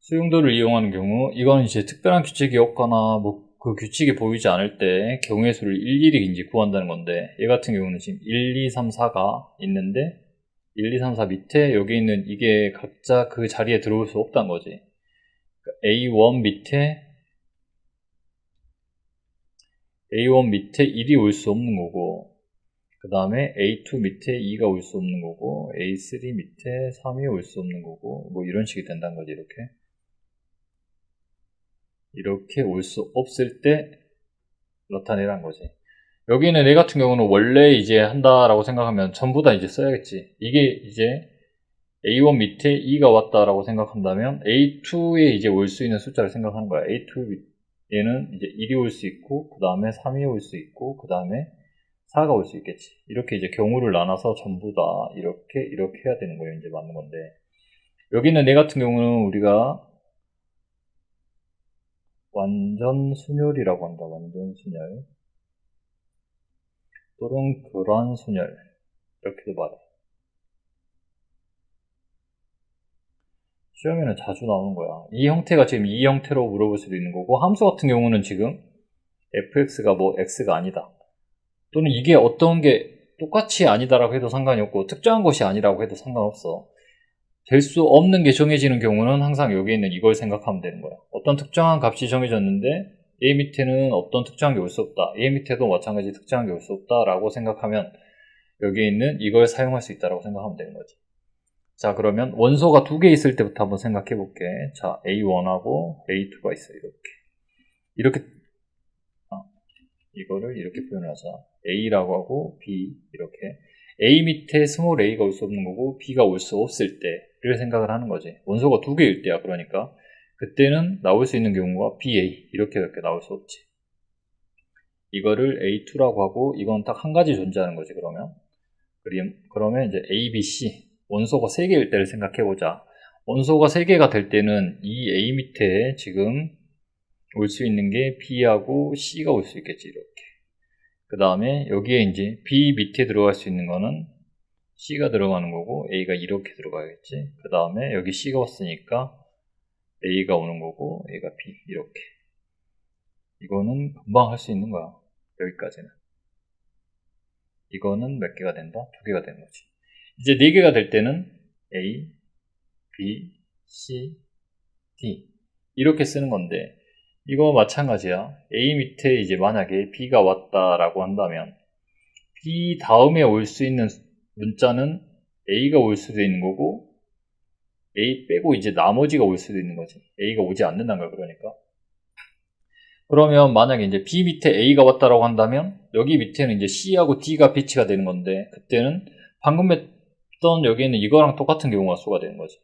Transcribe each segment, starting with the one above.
수용도를 이용하는 경우 이건 이제 특별한 규칙이 없거나 뭐 그 규칙이 보이지 않을 때 경우의 수를 일일이 이제 구한다는 건데 얘 같은 경우는 지금 1, 2, 3, 4가 있는데 1, 2, 3, 4 밑에 여기 있는 이게 각자 그 자리에 들어올 수 없다는 거지. 그러니까 A1 밑에 A1 밑에 1이 올 수 없는 거고 그 다음에 A2 밑에 2가 올 수 없는 거고 A3 밑에 3이 올 수 없는 거고 뭐 이런 식이 된다는 거지 이렇게 이렇게 올 수 없을 때 나타내라는 거지. 여기는 얘 같은 경우는 원래 이제 한다라고 생각하면 전부 다 이제 써야겠지. 이게 이제 A1 밑에 2가 왔다라고 생각한다면 A2에 이제 올 수 있는 숫자를 생각하는 거야. A2 얘는 이제 1이 올 수 있고 그 다음에 3이 올 수 있고 그 다음에 4가 올 수 있겠지. 이렇게 이제 경우를 나눠서 전부 다 이렇게 이렇게 해야 되는 거예요. 이제 맞는 건데. 여기는 내 같은 경우는 우리가 완전 순열이라고 한다 완전 순열 또는 교란 순열 이렇게도 말해 시험에는 자주 나오는 거야. 이 형태가 지금 이 형태로 물어볼 수도 있는 거고 함수 같은 경우는 지금 fx가 뭐 x가 아니다. 또는 이게 어떤 게 똑같이 아니다라고 해도 상관이 없고 특정한 것이 아니라고 해도 상관없어. 될 수 없는 게 정해지는 경우는 항상 여기 있는 이걸 생각하면 되는 거야. 어떤 특정한 값이 정해졌는데 a 밑에는 어떤 특정한 게 올 수 없다. a 밑에도 마찬가지 특정한 게 올 수 없다라고 생각하면 여기에 있는 이걸 사용할 수 있다라고 생각하면 되는 거지. 자 그러면 원소가 두 개 있을 때부터 한번 생각해 볼게 자 A1하고 A2가 있어요 이렇게 이렇게 아, 이거를 이렇게 표현하자 A라고 하고 B 이렇게 A 밑에 스몰 a가 올 수 없는 거고 B가 올 수 없을 때 를 생각을 하는 거지 원소가 두 개일 때야 그러니까 그때는 나올 수 있는 경우가 BA 이렇게 이렇게 나올 수 없지 이거를 A2라고 하고 이건 딱 한 가지 존재하는 거지 그러면 그러면 이제 A, B, C 원소가 3개일 때를 생각해보자. 원소가 3개가 될 때는 이 A 밑에 지금 올 수 있는 게 B하고 C가 올 수 있겠지, 이렇게. 그 다음에 여기에 이제 B 밑에 들어갈 수 있는 거는 C가 들어가는 거고 A가 이렇게 들어가겠지. 그 다음에 여기 C가 왔으니까 A가 오는 거고 A가 B 이렇게. 이거는 금방 할 수 있는 거야. 여기까지는. 이거는 몇 개가 된다? 두 개가 되는 거지. 이제 4개가 될 때는 A, B, C, D 이렇게 쓰는 건데 이거 마찬가지야. A 밑에 이제 만약에 B가 왔다라고 한다면 B 다음에 올 수 있는 문자는 A가 올 수도 있는 거고 A 빼고 이제 나머지가 올 수도 있는 거지. A가 오지 않는다는 걸 그러니까. 그러면 만약에 이제 B 밑에 A가 왔다라고 한다면 여기 밑에는 이제 C하고 D가 배치가 되는 건데 그때는 방금 했던 여기는 이거랑 똑같은 경우가 수가 되는 거지.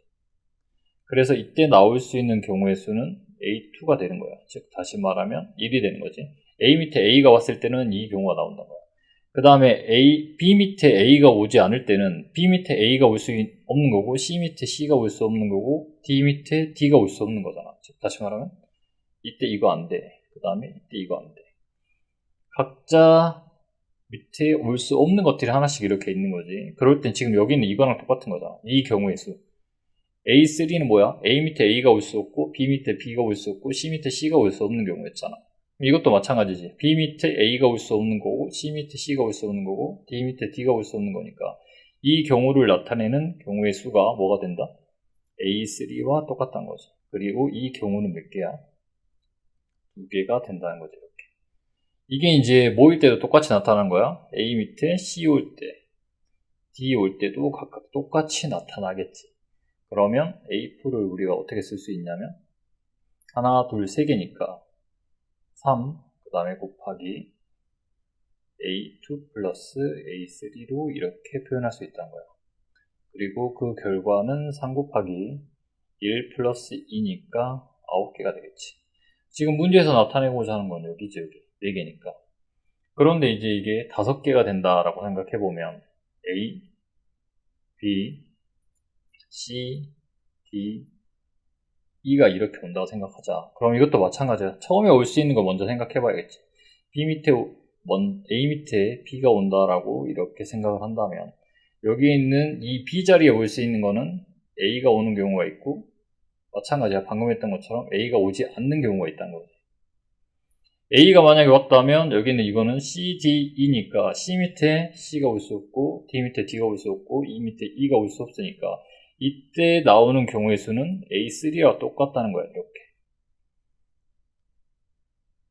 그래서 이때 나올 수 있는 경우의 수는 A2가 되는 거야. 즉 다시 말하면 1이 되는 거지. A 밑에 A가 왔을 때는 이 경우가 나온다는 거야. 그 다음에 A, B 밑에 A가 오지 않을 때는 B 밑에 A가 올 수 없는 거고 C 밑에 C가 올 수 없는 거고 D 밑에 D가 올 수 없는 거잖아. 즉 다시 말하면 이때 이거 안 돼. 그 다음에 이때 이거 안 돼. 각자 밑에 올 수 없는 것들이 하나씩 이렇게 있는 거지. 그럴 땐 지금 여기 있는 이거랑 똑같은 거잖아. 이 경우의 수. A3는 뭐야? A 밑에 A가 올 수 없고, B 밑에 B가 올 수 없고, C 밑에 C가 올 수 없는 경우였잖아. 이것도 마찬가지지. B 밑에 A가 올 수 없는 거고, C 밑에 C가 올 수 없는 거고, D 밑에 D가 올 수 없는 거니까. 이 경우를 나타내는 경우의 수가 뭐가 된다? A3와 똑같다는 거지. 그리고 이 경우는 몇 개야? 두 개가 된다는 거지. 이게 이제 모일 때도 똑같이 나타나는 거야. A 밑에 C 올 때, D 올 때도 각각 똑같이 나타나겠지. 그러면 A4를 우리가 어떻게 쓸 수 있냐면 하나, 둘, 세 개니까 3, 그 다음에 곱하기 A2 플러스 A3로 이렇게 표현할 수 있다는 거야. 그리고 그 결과는 3 곱하기 1 플러스 2니까 9개가 되겠지. 지금 문제에서 나타내고자 하는 건 여기지, 여기. 4개니까. 그런데 이제 이게 5개가 된다라고 생각해 보면 A, B, C, D, E가 이렇게 온다고 생각하자. 그럼 이것도 마찬가지야. 처음에 올 수 있는 거 먼저 생각해 봐야겠지. B 밑에 A 밑에 B가 온다라고 이렇게 생각을 한다면 여기 있는 이 B 자리에 올 수 있는 거는 A가 오는 경우가 있고 마찬가지야. 방금 했던 것처럼 A가 오지 않는 경우가 있다는 거지. A가 만약에 왔다면 여기는 이거는 C, D, E니까 C 밑에 C가 올 수 없고 D 밑에 D가 올 수 없고 E 밑에 E가 올 수 없으니까 이때 나오는 경우의 수는 A3와 똑같다는 거야. 이렇게.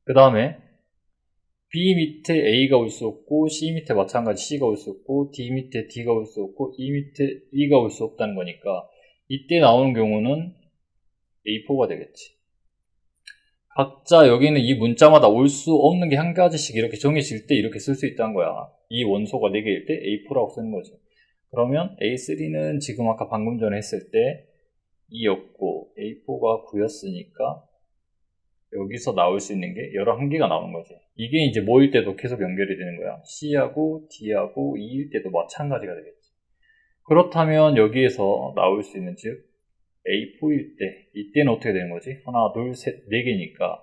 그 다음에 B 밑에 A가 올 수 없고 C 밑에 마찬가지 C가 올 수 없고 D 밑에 D가 올 수 없고 E 밑에 E가 올 수 없다는 거니까 이때 나오는 경우는 A4가 되겠지. 각자 여기는 이 문자마다 올 수 없는 게 한 가지씩 이렇게 정해질 때 이렇게 쓸 수 있다는 거야. 이 원소가 4개일 때 A4라고 쓰는 거지. 그러면 A3는 지금 아까 방금 전에 했을 때 2였고 A4가 9였으니까 여기서 나올 수 있는 게 11개가 나오는 거지. 이게 이제 모일 때도 계속 연결이 되는 거야. C하고 D하고 E일 때도 마찬가지가 되겠지. 그렇다면 여기에서 나올 수 있는 즉 A4일 때 이때는 어떻게 되는 거지? 하나, 둘, 셋, 네 개니까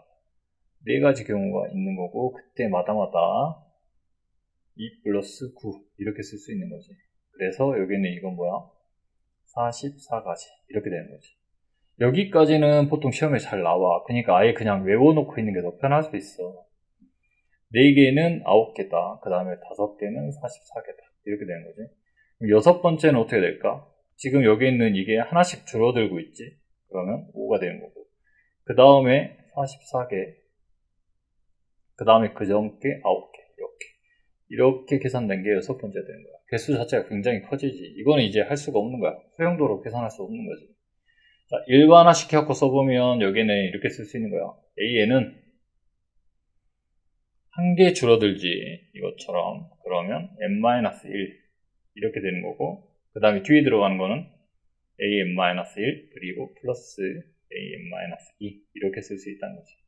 네 가지 경우가 있는 거고 그때마다마다 2 플러스 9 이렇게 쓸 수 있는 거지. 그래서 여기는 이건 뭐야? 44가지 이렇게 되는 거지. 여기까지는 보통 시험에 잘 나와. 그러니까 아예 그냥 외워놓고 있는 게 더 편할 수 있어. 4개는 9개다. 그 다음에 5개는 44개다. 이렇게 되는 거지. 그럼 여섯 번째는 어떻게 될까? 지금 여기 있는 이게 하나씩 줄어들고 있지. 그러면 5가 되는 거고. 그 다음에 44개. 그 다음에 그 전께 9개. 이렇게. 이렇게 계산된 게 여섯 번째 되는 거야. 개수 자체가 굉장히 커지지. 이거는 이제 할 수가 없는 거야. 수용도로 계산할 수 없는 거지. 자, 일반화 시켜갖고 써보면 여기는 이렇게 쓸 수 있는 거야. A에는 한 개 줄어들지. 이것처럼. 그러면 n-1 이렇게 되는 거고 그 다음에 뒤에 들어가는 거는 an-1 그리고 플러스 an-2 이렇게 쓸 수 있다는 거지.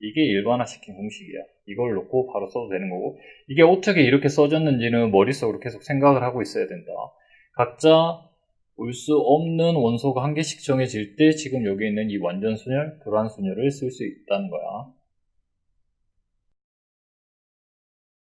이게 일반화시킨 공식이야. 이걸 놓고 바로 써도 되는 거고 이게 어떻게 이렇게 써졌는지는 머릿속으로 계속 생각을 하고 있어야 된다. 각자 올 수 없는 원소가 한 개씩 정해질 때 지금 여기 있는 이 완전순열, 불완순열을 쓸 수 있다는 거야.